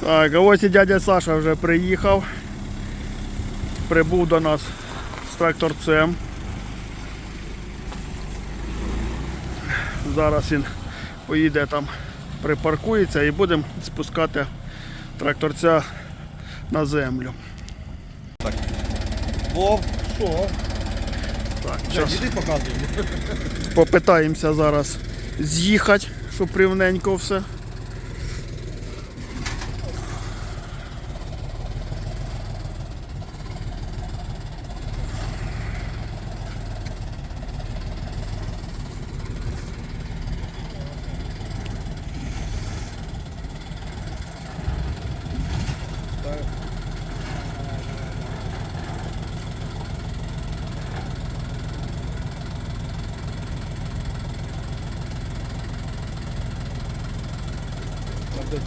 Так, а ось і дядя Саша вже приїхав. Прибув до нас з тракторцем. Зараз він поїде там, припаркується і будемо спускати тракторця на землю. Вов, що? Так, зараз показуй. попитаємося зараз з'їхати, щоб рівненько все.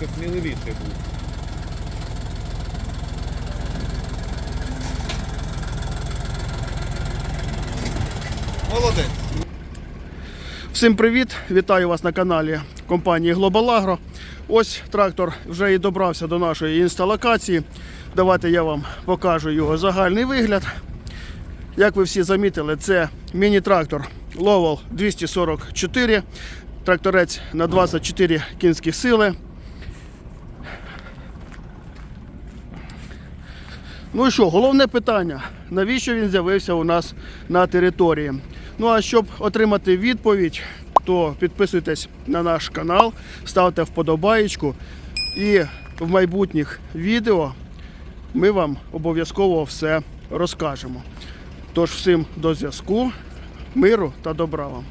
Трохи сміливіший був. Молодець. Всім привіт! Вітаю вас на каналі компанії Global Agro. Ось трактор вже і добрався до нашої інсталокації. Давайте я вам покажу його загальний вигляд. Як ви всі замітили, це міні-трактор Lowell 244, тракторець на 24 кінські сили. Ну і що, головне питання, навіщо він з'явився у нас на території? Ну а щоб отримати відповідь, то підписуйтесь на наш канал, ставте вподобаєчку і в майбутніх відео ми вам обов'язково все розкажемо. Тож всім до зв'язку, миру та добра вам.